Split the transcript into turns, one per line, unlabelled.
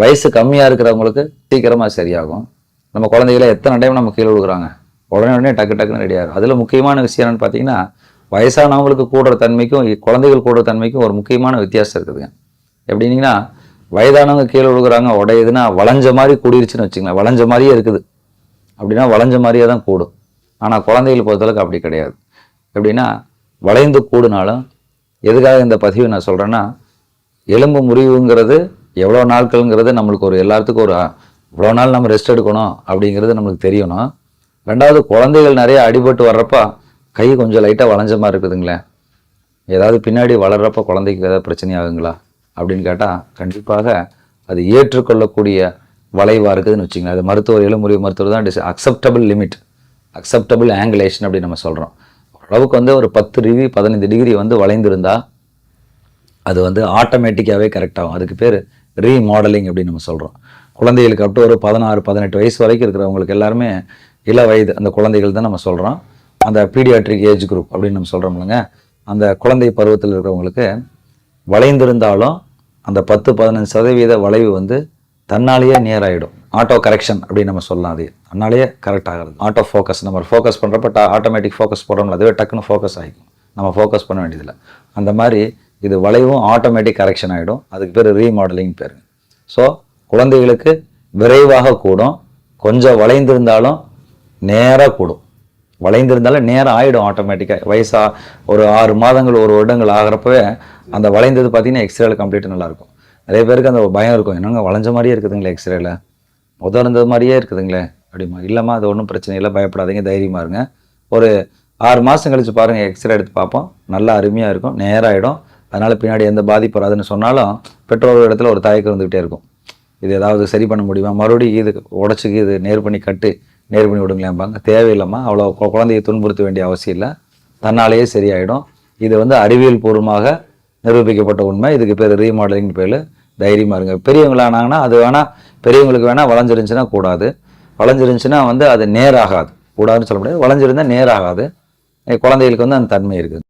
வயசு கம்மியாக இருக்கிறவங்களுக்கு சீக்கிரமாக சரியாகும். நம்ம குழந்தைகளை எத்தனை டைம் நம்ம கீழே விழுகுறாங்க? உடனே உடனே டக்கு டக்குன்னு ரெடி ஆகும் அதில் முக்கியமான விஷயம் என்னென்னு பார்த்தீங்கன்னா வயசானவங்களுக்கு கூடுற தன்மைக்கும் குழந்தைகள் கூடுற தன்மைக்கும் ஒரு முக்கியமான வித்தியாசம் இருக்குதுங்க. எப்படின்னீங்கன்னா வயதானவங்க கீழே விழுகுறாங்க உடையுதுன்னா வளைஞ்ச மாதிரி கூடிருச்சுன்னு வச்சுங்களேன் வளைஞ்ச மாதிரியே இருக்குது. அப்படின்னா வளைஞ்ச மாதிரியே தான் கூடும். ஆனால் குழந்தைகள் பொறுத்தளவுக்கு அப்படி கிடையாது. எப்படின்னா வளைந்து கூடுனாலும் எதுக்காக இந்த பதிவு நான் சொல்கிறேன்னா எலும்பு முறிவுங்கிறது எவ்வளோ நாட்கள்ங்கிறது நம்மளுக்கு ஒரு எல்லாத்துக்கும் ஒரு இவ்வளோ நாள் நம்ம ரெஸ்ட் எடுக்கணும் அப்படிங்கிறது நம்மளுக்கு தெரியணும். ரெண்டாவது குழந்தைகள் நிறைய அடிபட்டு வர்றப்ப கை கொஞ்சம் லைட்டாக வளைஞ்ச மாதிரி இருக்குதுங்களேன் ஏதாவது பின்னாடி வளர்கிறப்ப குழந்தைக்கு ஏதாவது பிரச்சனை ஆகுங்களா? அப்படின்னு கேட்டால் கண்டிப்பாக அது ஏற்றுக்கொள்ளக்கூடிய வளைவாக இருக்குதுன்னு வச்சுங்களேன் அது மருத்துவர் எழுமுறை மருத்துவர் தான் this acceptable limit acceptable angulation அப்படின்னு நம்ம சொல்கிறோம் ஓரளவுக்கு வந்து ஒரு பத்து டிகிரி பதினைந்து டிகிரி வந்து வளைந்திருந்தால் அது வந்து ஆட்டோமேட்டிக்காகவே கரெக்ட் ஆகும். அதுக்கு பேர் ரீமாடலிங் அப்படின்னு நம்ம சொல்கிறோம் குழந்தைகளுக்கு அப்படி ஒரு பதினாறு பதினெட்டு வயசு வரைக்கும் இருக்கிறவங்களுக்கு எல்லாருமே இள வயது அந்த குழந்தைகள் தான் நம்ம சொல்கிறோம் அந்த பீடியாட்ரிக் ஏஜ் குரூப் அப்படின்னு நம்ம சொல்கிறோம்லங்க அந்த குழந்தை பருவத்தில் இருக்கிறவங்களுக்கு வளைந்திருந்தாலும் அந்த பத்து பதினஞ்சு சதவீத வளைவு வந்து தன்னாலேயே நேராகிடும் ஆட்டோ கரெக்ஷன் அப்படின்னு நம்ம சொல்லலாம் அது தன்னாலேயே கரெக்ட் ஆகிறது ஆட்டோ ஃபோக்கஸ் நம்ம ஃபோக்கஸ் பண்ணுறப்ப ஆட்டோமேட்டிக் ஃபோக்கஸ் போடுறோம்ல அதுவே டக்குன்னு ஃபோக்கஸ் ஆகிக்கும் நம்ம ஃபோக்கஸ் பண்ண வேண்டியதில்லை. அந்த மாதிரி இது வளைவும் ஆட்டோமேட்டிக் கரெக்ஷன் ஆகிடும் அதுக்கு பேர் ரீமாடலிங் பேர். ஸோ குழந்தைகளுக்கு விரைவாக கூடும். கொஞ்சம் வளைந்திருந்தாலும் நேராக கூடும். வளைந்திருந்தாலும் நேரம் ஆகிடும் ஆட்டோமேட்டிக்காக வயசாக ஒரு ஆறு மாதங்கள் ஒரு வருடங்கள் ஆகிறப்பவே அந்த வளைந்தது பார்த்தீங்கன்னா எக்ஸ்ரேல கம்ப்ளீட்டாக நல்லாயிருக்கும். நிறைய பேருக்கு அந்த பயம் இருக்கும். என்னங்க வளைஞ்ச மாதிரியே இருக்குதுங்களே எக்ஸ்ரேல முதல் இருந்தது மாதிரியே இருக்குதுங்களே? அப்படிமா இல்லைம்மா அது ஒன்றும் பிரச்சனை இல்லை. பயப்படாதீங்க தைரியமாக இருங்க. ஒரு ஆறு மாதம் கழிச்சு பாருங்கள் எக்ஸ்ரே எடுத்து பார்ப்போம். நல்லா அருமையாக இருக்கும். நேராகிடும் அதனால் பின்னாடி எந்த பாதிப்பு வராதுன்னு சொன்னாலும் பெற்றோர் இடத்துல ஒரு தயக்கம் இருந்துகிட்டே இருக்கும். இது ஏதாவது சரி பண்ண முடியுமா? மறுபடியும் இது உடச்சிக்கு இது நேர் பண்ணி கட்டு நேர் பண்ணி விடுங்களேன்பாங்க தேவையில்லாமா அவ்வளோ குழந்தையை துன்புறுத்த வேண்டிய அவசியம் இல்லை. தன்னாலேயே சரியாயிடும். இது வந்து அறிவியல் பூர்வமாக நிரூபிக்கப்பட்ட உண்மை. இதுக்கு பேர் ரீமாடலிங் பேர். தைரியமாக இருங்க. பெரியவங்களானாங்கன்னா அது வேணால் பெரியவங்களுக்கு வேணால் வளைஞ்சிருந்துச்சுன்னா கூடாது. வளைஞ்சிருந்துச்சுன்னா வந்து அது நேராகாது. கூடாதுன்னு சொல்ல முடியாது. வளைஞ்சிருந்தால் நேராகாது. குழந்தைகளுக்கு வந்து அந்த தன்மை இருக்குது.